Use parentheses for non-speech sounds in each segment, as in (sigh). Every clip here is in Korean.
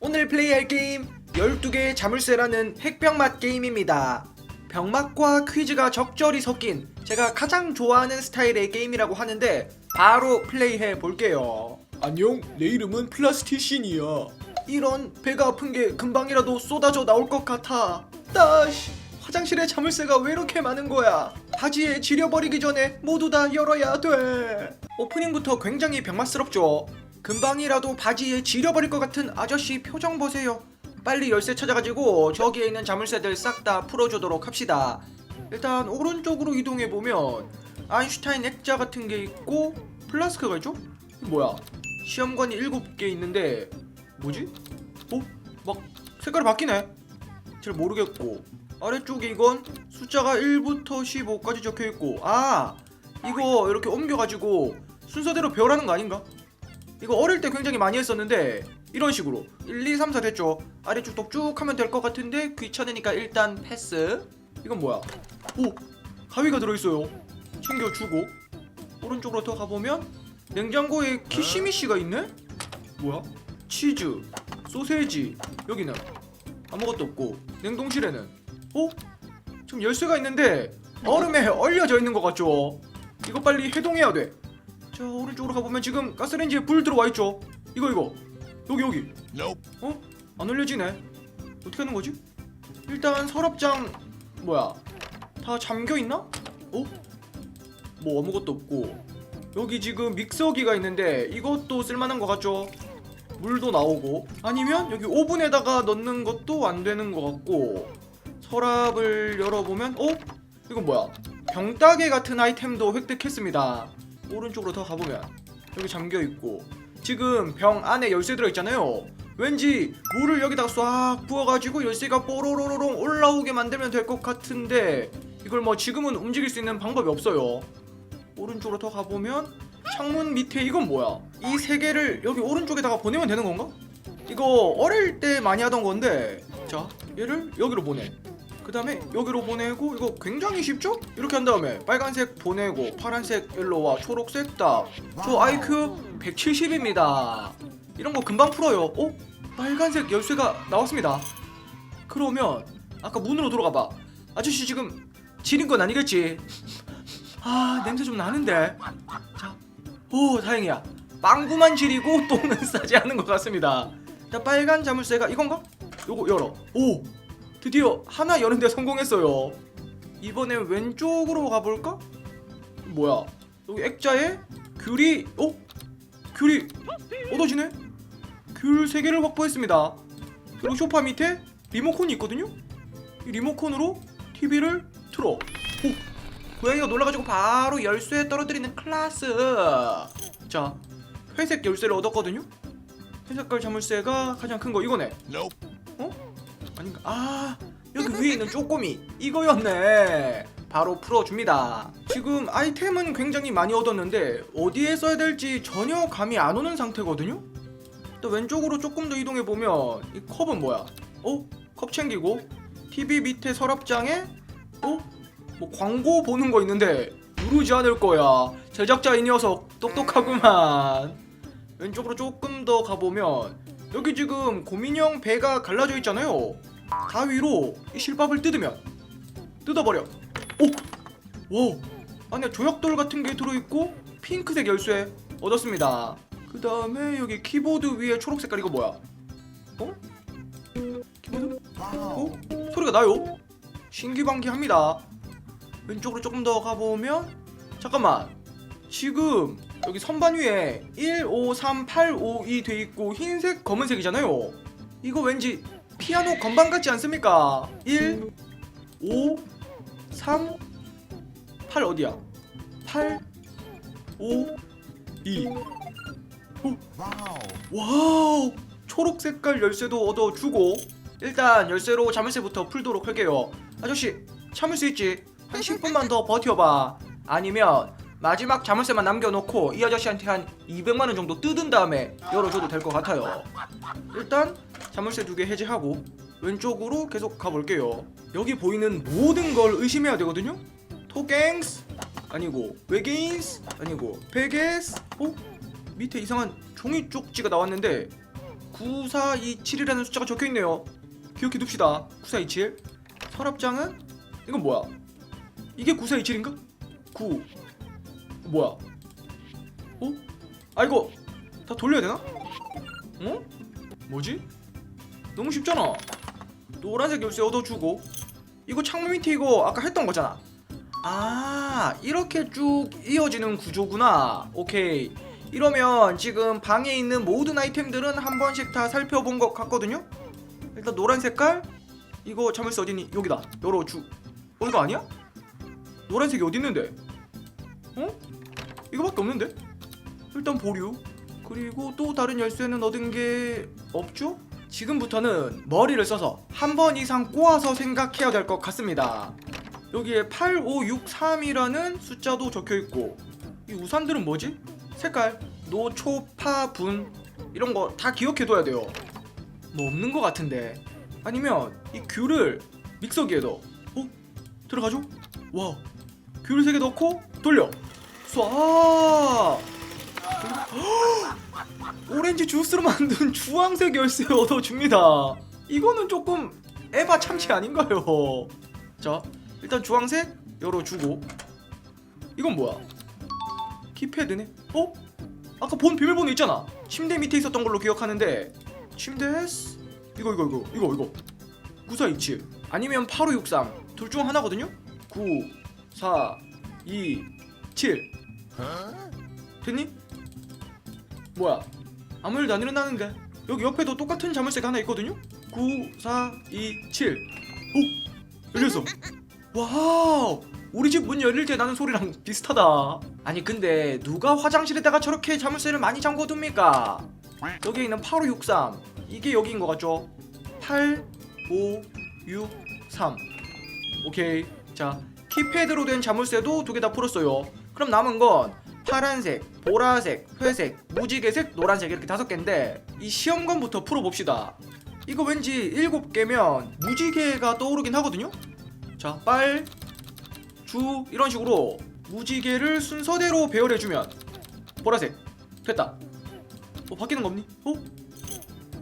오늘 플레이할 게임 12개의 자물쇠라는 핵병맛 게임입니다. 병맛과 퀴즈가 적절히 섞인 제가 가장 좋아하는 스타일의 게임이라고 하는데 바로 플레이해 볼게요. 안녕, 내 이름은 플라스티신이야. 이런 배가 아픈 게 금방이라도 쏟아져 나올 것 같아. 따시 화장실에 자물쇠가 왜 이렇게 많은 거야? 바지에 지려버리기 전에 모두 다 열어야 돼. 오프닝부터 굉장히 병맛스럽죠. 금방이라도 바지에 지려버릴 것 같은 아저씨 표정 보세요. 빨리 열쇠 찾아가지고 저기에 있는 자물쇠들 싹 다 풀어주도록 합시다. 일단 오른쪽으로 이동해 보면 아인슈타인 액자 같은 게 있고 플라스크가 있죠? 뭐야? 시험관이 7개 있는데 뭐지? 어? 막 색깔이 바뀌네. 잘 모르겠고 아래쪽에 이건 숫자가 1부터 15까지 적혀 있고 아 이거 이렇게 옮겨가지고 순서대로 배열하는 거 아닌가? 이거 어릴 때 굉장히 많이 했었는데 이런 식으로 1, 2, 3, 4 됐죠 아래쪽도 쭉 하면 될 것 같은데 귀찮으니까 일단 패스 이건 뭐야 오 가위가 들어있어요 챙겨주고 오른쪽으로 더 가보면 냉장고에 키시미시가 있네? 뭐야? 치즈, 소세지 여기는 아무것도 없고 냉동실에는 어? 지금 열쇠가 있는데 얼음에 얼려져 있는 것 같죠? 이거 빨리 해동해야 돼. 자 오른쪽으로 가보면 지금 가스레인지에 불 들어와 있죠? 이거 이거 여기 여기 어? 안 올려지네 어떻게 하는 거지? 일단 서랍장 뭐야 다 잠겨 있나? 어? 뭐 아무것도 없고 여기 지금 믹서기가 있는데 이것도 쓸만한 것 같죠? 물도 나오고 아니면 여기 오븐에다가 넣는 것도 안 되는 것 같고 서랍을 열어보면 어? 이건 뭐야? 병따개 같은 아이템도 획득했습니다 오른쪽으로 더 가보면 여기 잠겨 있고 지금 병 안에 열쇠 들어 있잖아요 왠지 물을 여기다가 싹 부어가지고 열쇠가 뽀로로로롱 올라오게 만들면 될 것 같은데 이걸 뭐 지금은 움직일 수 있는 방법이 없어요 오른쪽으로 더 가보면 창문 밑에 이건 뭐야? 이 세 개를 여기 오른쪽에다가 보내면 되는 건가? 이거 어릴 때 많이 하던 건데 자 얘를 여기로 보내 그 다음에 여기로 보내고 이거 굉장히 쉽죠? 이렇게 한 다음에 빨간색 보내고 파란색 일로와 초록색 답저 IQ 170입니다. 이런 거 금방 풀어요. 어? 빨간색 열쇠가 나왔습니다. 그러면 아까 문으로 들어가 봐. 아저씨 지금 지린 건 아니겠지? 아 냄새 좀 나는데. 자, 오 다행이야. 빵구만 지리고 똥은 (laughs) 싸지 않은 것 같습니다. 자 빨간 자물쇠가 이건가? 요거 열어. 오 드디어 하나 여는데 성공했어요 이번엔 왼쪽으로 가볼까? 뭐야 여기 액자에 귤이 어? 귤이 얻어지네? 귤 3개를 확보했습니다 그리고 소파 밑에 리모컨이 있거든요? 이 리모컨으로 TV를 틀어 오 고양이가 놀라가지고 바로 열쇠에 떨어뜨리는 클라스 자 회색 열쇠를 얻었거든요 회색깔 자물쇠가 가장 큰 거 이거네 어? 아 여기 위에 있는 쪼꼬미 이거였네 바로 풀어줍니다 지금 아이템은 굉장히 많이 얻었는데 어디에 써야 될지 전혀 감이 안 오는 상태거든요 또 왼쪽으로 조금 더 이동해보면 이 컵은 뭐야 어? 컵 챙기고 TV 밑에 서랍장에 어? 뭐 광고 보는 거 있는데 누르지 않을 거야. 제작자 이 녀석 똑똑하구만. 왼쪽으로 조금 더 가보면 여기 지금 고민형 배가 갈라져 있잖아요. 가위로 이 실밥을 뜯으면 뜯어버려. 오, 와, 안에 조약돌 같은 게 들어있고 핑크색 열쇠 얻었습니다. 그 다음에 여기 키보드 위에 초록 색깔 이거 뭐야? 어? 키보드? 어? 소리가 나요? 신기방기합니다. 왼쪽으로 조금 더 가보면 잠깐만 지금 여기 선반 위에 1, 5, 3, 8, 5, 2 돼 있고 흰색 검은색이잖아요 이거 왠지 피아노 건반 같지 않습니까? 1, 5, 3, 8 어디야? 8, 5, 2 오, 와우 초록 색깔 열쇠도 얻어주고 일단 열쇠로 자물쇠부터 풀도록 할게요 아저씨 참을 수 있지? 한 10분만 더 버텨봐 아니면 마지막 자물쇠만 남겨놓고 이 아저씨한테 한 200만원 정도 뜯은 다음에 열어줘도 될 것 같아요 일단 자물쇠 두 개 해제하고 왼쪽으로 계속 가볼게요 여기 보이는 모든 걸 의심해야 되거든요 토갱스 아니고 외계인스 아니고 베게스 어? 밑에 이상한 종이 쪽지가 나왔는데 9427이라는 숫자가 적혀 있네요. 기억해 둡시다. 9427. 서랍장은 이건 뭐야? 이게 9427인가? 9 뭐야? 어? 아 이거 다 돌려야 되나? 어? 뭐지? 너무 쉽잖아. 노란색 열쇠 얻어주고 이거 창문 밑에 이거 아까 했던 거잖아. 아 이렇게 쭉 이어지는 구조구나. 오케이. 이러면 지금 방에 있는 모든 아이템들은 한 번씩 다 살펴본 것 같거든요. 일단 노란 색깔 이거 자물쇠 어디니? 여기다. 열어주. 어 이거 아니야? 노란색이 어디 있는데? 어? 이거밖에 없는데? 일단 보류. 그리고 또 다른 열쇠는 얻은 게 없죠? 지금부터는 머리를 써서 한 번 이상 꼬아서 생각해야 될 것 같습니다. 여기에 8563이라는 숫자도 적혀 있고 이 우산들은 뭐지? 색깔, 노 초 파 분 이런 거 다 기억해 둬야 돼요. 뭐 없는 것 같은데 아니면 이 귤을 믹서기에 넣어. 어? 들어가죠? 와, 귤을 세개 넣고 돌려. 쏴. (gasps) 오렌지 주스로 만든 주황색 열쇠 얻어줍니다. 이거는 조금 에바 참치 아닌가요? 자, 일단 주황색 열어주고 이건 뭐야? 키패드네? 어? 아까 본 비밀번호 있잖아. 침대 밑에 있었던 걸로 기억하는데 침대 이거 이거 이거 이거 이거 9427 아니면 8563 둘 중 하나거든요? 9 4 2 7 됐니? 뭐야? 아무 일도 안 일어나는데 여기 옆에도 똑같은 자물쇠가 하나 있거든요? 9 4 2 7 오! 열렸어 와우! 우리 집 문 열릴 때 나는 소리랑 비슷하다. 아니 근데 누가 화장실에다가 저렇게 자물쇠를 많이 잠궈둡니까? 여기 있는 8563 이게 여기인 것 같죠? 8 5 6 3 오케이. 자 키패드로 된 자물쇠도 두 개 다 풀었어요. 그럼 남은 건 파란색, 보라색, 회색, 무지개색, 노란색 이렇게 다섯 개인데 이 시험관부터 풀어봅시다 이거 왠지 일곱 개면 무지개가 떠오르긴 하거든요 자, 빨, 주 이런 식으로 무지개를 순서대로 배열해주면 보라색 됐다. 뭐 바뀌는 거 없니? 어?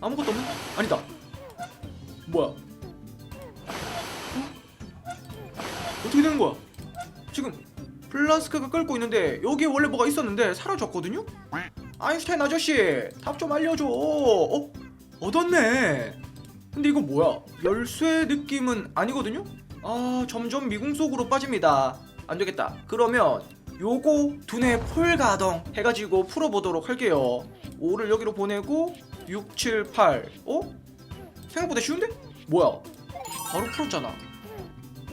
아무것도 없네? 아니다. 뭐야? 어? 어떻게 되는 거야? 플라스크가 끓고 있는데 여기에 원래 뭐가 있었는데 사라졌거든요? 아인슈타인 아저씨 답 좀 알려줘. 어? 얻었네. 근데 이거 뭐야? 열쇠 느낌은 아니거든요? 아 점점 미궁 속으로 빠집니다 안 되겠다 그러면 요거 두뇌 폴가동 해가지고 풀어보도록 할게요 5를 여기로 보내고 6, 7, 8 어? 생각보다 쉬운데? 뭐야 바로 풀었잖아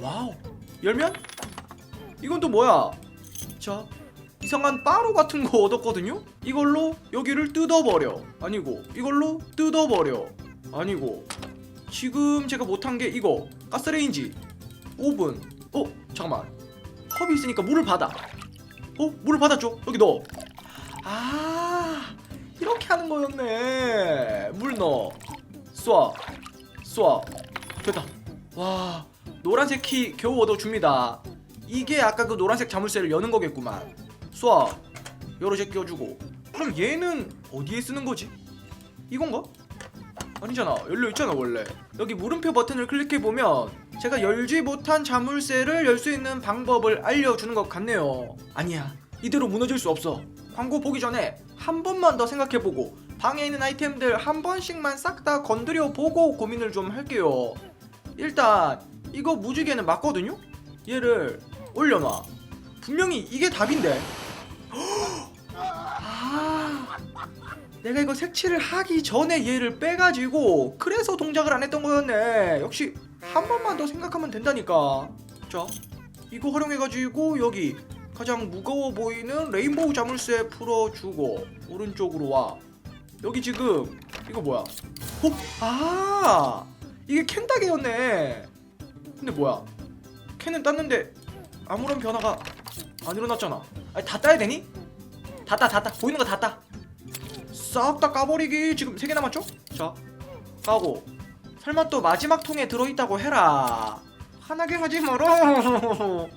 와우 열면? 이건 또 뭐야? 자 이상한 빠로 같은 거 얻었거든요? 이걸로 여기를 뜯어버려. 아니고 이걸로 뜯어버려. 아니고 지금 제가 못한 게 이거. 가스레인지. 오븐. 어 잠깐만. 컵이 있으니까 물을 받아. 어 물을 받았죠? 여기 넣어. 아 이렇게 하는 거였네. 물 넣어. 쏴 쏴. 됐다. 와 노란색 키 겨우 얻어줍니다 이게 아까 그 노란색 자물쇠를 여는 거겠구만. 쏴개 끼워주고. 그럼 얘는 어디에 쓰는 거지? 이건가 아니잖아. 열려 있잖아 원래. 여기 물음표 버튼을 클릭해 보면 제가 열지 못한 자물쇠를 열 수 있는 방법을 알려주는 것 같네요. 아니야. 이대로 무너질 수 없어. 광고 보기 전에 한 번만 더 생각해보고 방에 있는 아이템들 한 번씩만 싹 다 건드려 보고 고민을 좀 할게요. 일단 이거 무지개는 맞거든요? 얘를 올려놔. 분명히 이게 답인데. (gasps) 아 내가 이거 색칠을 하기 전에 얘를 빼가지고 그래서 동작을 안 했던 거였네. 역시 한 번만 더 생각하면 된다니까. 자 이거 활용해가지고 여기 가장 무거워 보이는 레인보우 자물쇠 풀어주고 오른쪽으로 와. 여기 지금 이거 뭐야? 어? 아 이게 캔다개였네. 근데 뭐야? 캔은 땄는데 아무런 변화가 안 일어났잖아. 아니 다 따야 되니? 다 따 다 따. 보이는 거 다 따. 싹 다 까버리기 지금 3개 남았죠? 자 까고. 설마 또 마지막 통에 들어있다고 해라. 화나게 하지 마라.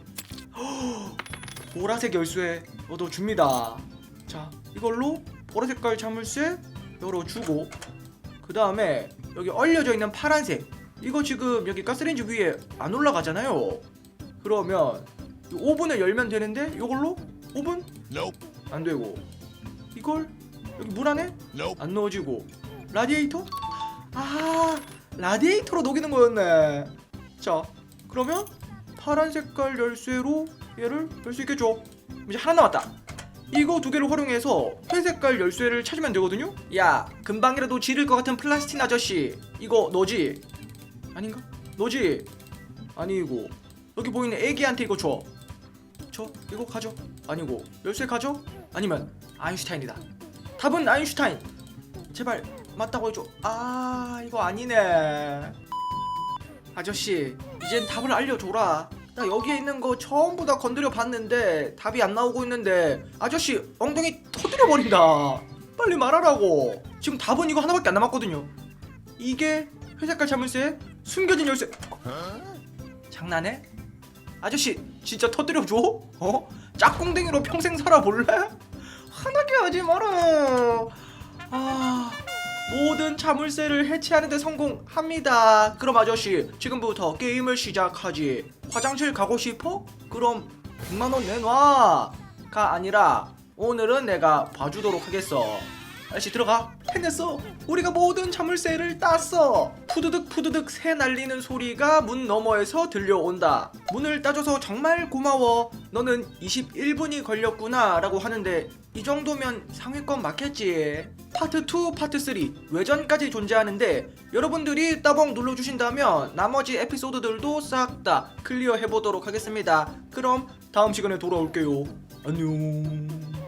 (gasps) 보라색 열쇠 얻어줍니다. 자 이걸로 보라색깔 자물쇠 열어주고 그 다음에 여기 얼려져 있는 파란색. 이거 지금 여기 가스레인지 위에 안 올라가잖아요. 그러면 이 오븐을 열면 되는데 이걸로 오븐? Nope. 안 되고. 이걸 여기 물 안에. 안 넣어지고. 라디에이터? 아 라디에이터로 녹이는 거였네. 자 그러면 파란 색깔 열쇠로 얘를 열 수 있겠죠? 이제 하나 남았다. 이거 두 개를 활용해서 회색깔 열쇠를 찾으면 되거든요? 야 금방이라도 지를 것 같은 플라스틱 아저씨. 이거 너지? 아닌가? 너지? 아니고. 여기 보이는 애기한테 이거 줘 저 이거 가져. 아니고 열쇠 가져 아니면 아인슈타인이다. 답은 아인슈타인. 제발 맞다고 해줘. 아 이거 아니네. 아저씨 이젠 답을 알려줘라. 나 여기에 있는 거 전부 다 건드려 봤는데 답이 안 나오고 있는데 아저씨 엉덩이 터뜨려 버린다. 빨리 말하라고. 지금 답은 이거 하나밖에 안 남았거든요. 이게 회색깔 자물쇠 숨겨진 열쇠. 장난해? 아저씨 진짜 터뜨려줘? 어? 짝꿍댕이로 평생 살아볼래? 화나게 하지 마라 아 모든 자물쇠를 해체하는데 성공합니다 그럼 아저씨 지금부터 게임을 시작하지 화장실 가고 싶어? 그럼 100만원 내놔 가 아니라 오늘은 내가 봐주도록 하겠어 아저씨 들어가. 해냈어. 우리가 모든 자물쇠를 땄어. 푸드득 푸드득 새 날리는 소리가 문 너머에서 들려온다. 문을 따줘서 정말 고마워. 너는 21분이 걸렸구나 라고 하는데 이 정도면 상위권 맞겠지? 파트 2 파트 3 외전까지 존재하는데 여러분들이 따봉 눌러주신다면 나머지 에피소드들도 싹 다 클리어 해보도록 하겠습니다. 그럼 다음 시간에 돌아올게요. 안녕